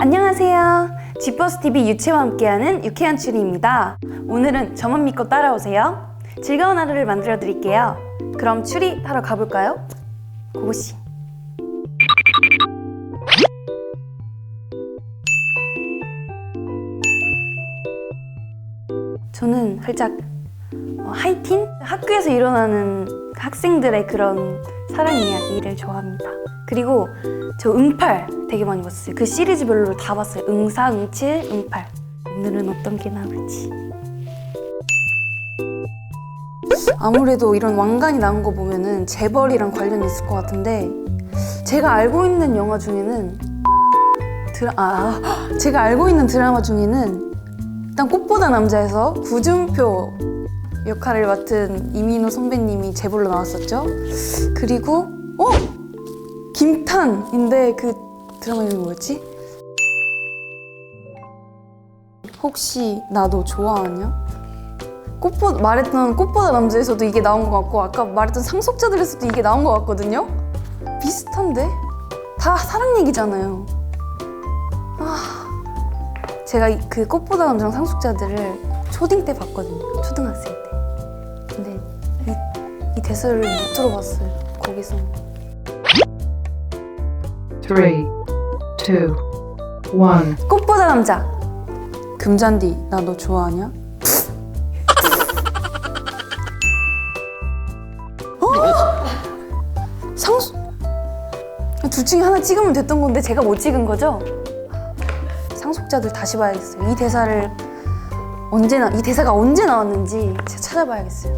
안녕하세요. 지버스 TV 유채와 함께하는 유쾌한 추리입니다. 오늘은 저만 믿고 따라오세요. 즐거운 하루를 만들어 드릴게요. 그럼 추리하러 가볼까요? 고고씨. 저는 살짝 어, 하이틴? 학교에서 일어나는 학생들의 그런 사랑 이야기를 좋아합니다. 그리고 저 응팔 되게 많이 봤어요. 그 시리즈별로 다 봤어요. 응사, 응칠, 응팔. 오늘은 어떤 게 나올지. 아무래도 이런 왕관이 나온 거 보면은 재벌이랑 관련이 있을 것 같은데 제가 알고 있는 영화 중에는 드라 아 아, 제가 알고 있는 드라마 중에는 일단 꽃보다 남자에서 구준표 역할을 맡은 이민호 선배님이 제벌로 나왔었죠. 그리고 어 김탄인데 그 드라마 이름이 뭐였지? 혹시 나도 좋아하냐? 꽃보 말했던 꽃보다 남자에서도 이게 나온 것 같고 아까 말했던 상속자들에서도 이게 나온 것 같거든요. 비슷한데 다 사랑 얘기잖아요. 아 제가 이- 그 꽃보다 남자랑 상속자들을 초딩 때 봤거든요. 초등학생 때. 근데 이, 이 대사를 못 들어봤어요. 거기서. Three, two, one. 꽃보다 남자. 금잔디 나 너 좋아하냐? 어? 상수 둘 중에 하나 찍으면 됐던 건데 제가 못 찍은 거죠? 상속자들 다시 봐야겠어요. 이 대사를 언제 나, 이 대사가 언제 나왔는지 제가 찾아봐야겠어요.